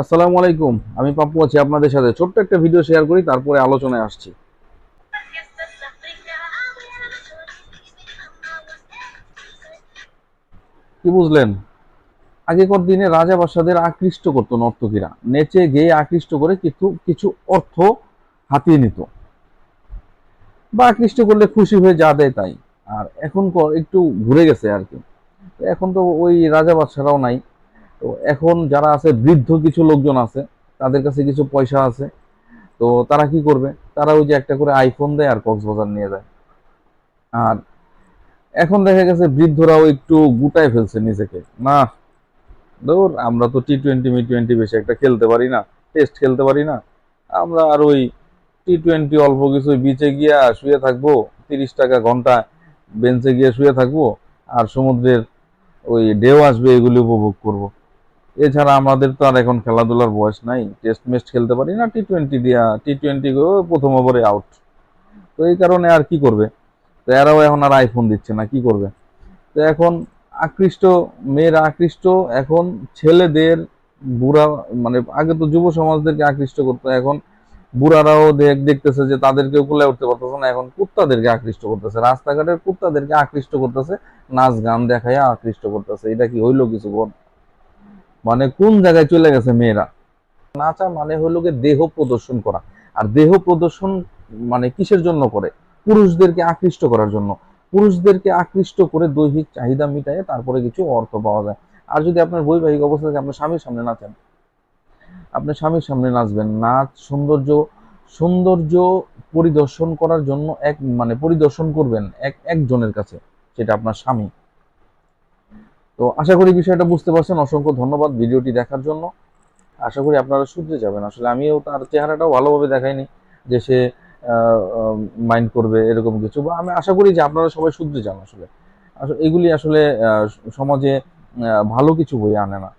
আসসালামু আলাইকুম। আমি পাপ্পু আছি আপনাদের সাথে। ছোট্ট একটা ভিডিও শেয়ার করি, তারপরে আলোচনায় আসছি। কি বুঝলেন? আগেকার দিনে রাজা বাদশাদের আকৃষ্ট করতো নর্তকীরা। নেচে গেয়ে আকৃষ্ট করে কিছু কিছু অর্থ হাতিয়ে নিত। বা আকৃষ্ট করলে খুশি হয়ে যা দেয় তাই। আর এখন একটু ঘুরে গেছে আর কি। এখন তো ওই রাজা বাদশারাও নাই। তো এখন যারা আছে, বৃদ্ধ কিছু লোকজন আছে, তাদের কাছে কিছু পয়সা আছে। তো তারা কি করবে? তারা ওই যে একটা করে আইফোন দেয় আর কক্সবাজার নিয়ে যায়। আর এখন দেখা গেছে বৃদ্ধরাও একটু গুটায় ফেলছে নিজেকে। না, ধর, আমরা তো টি টোয়েন্টি মি টোয়েন্টি বেশি একটা খেলতে পারি না টেস্ট খেলতে পারি না। আমরা আর ওই টি টোয়েন্টি অল্প কিছু বিচে গিয়া শুয়ে থাকব, তিরিশ টাকা ঘণ্টা বেঞ্চে গিয়ে শুয়ে থাকব, আর সমুদ্রের ওই ঢেউ আসবে, এগুলি উপভোগ করব। এছাড়া আমাদের তো আর এখন খেলাধুলার বয়স নাই টেস্ট মেস্ট খেলতে পারি না টি টোয়েন্টি দিয়া টি টোয়েন্টি প্রথম ওভারে আউট তো এই কারণে আর কি করবে? তো এরাও এখন আর আইফোন দিচ্ছে না, কি করবে? তো এখন আকৃষ্ট মেয়েরা আকৃষ্ট, এখন ছেলেদের বুড়া মানে আগে তো যুব সমাজদেরকে আকৃষ্ট করতো, এখন বুড়ারাও দেখ, দেখতেছে যে তাদেরকেও কুলে উঠতে পারতেছে না, এখন কুত্তাদেরকে আকৃষ্ট করতেছে, রাস্তাঘাটের কুত্তাদেরকে আকৃষ্ট করতেছে, নাচ গান দেখাইয়া আকৃষ্ট করতেছে, এটা কি হইল কিছু মানে কোন জায়গায় চলে গেছে মেয়েরা? নাচা মানে হলো গিয়ে দেহ প্রদর্শন করা। আর দেহ প্রদর্শন মানে কিসের জন্য করে? পুরুষদেরকে আকৃষ্ট করার জন্য। পুরুষদেরকে আকৃষ্ট করে দৈহিক চাহিদা মিটায়ে তারপরে কিছু অর্থ পাওয়া যায়। আর যদি আপনার বৈবাহিক অবস্থা থাকে আপনার স্বামীর সামনে নাচেন। আপনি স্বামীর সামনে নাচবেন। নাচ সৌন্দর্য সৌন্দর্য পরিদর্শন করার জন্য এক মানে পরিদর্শন করবেন এক, একজনের কাছে, সেটা আপনার স্বামী। তো আশা করি বিষয়টা বুঝতে পারছেন। অসংখ্য ধন্যবাদ ভিডিওটি দেখার জন্য। আশা করি আপনারা শুধরে যাবেন। আসলে আমিও তার চেহারাটাও ভালোভাবে দেখাইনি যে সে মাইন্ড করবে এরকম কিছু। বা আমি আশা করি যে আপনারা সবাই শুধরে যান আসলে। আসলে এগুলি আসলে সমাজে ভালো কিছু বই আনে না।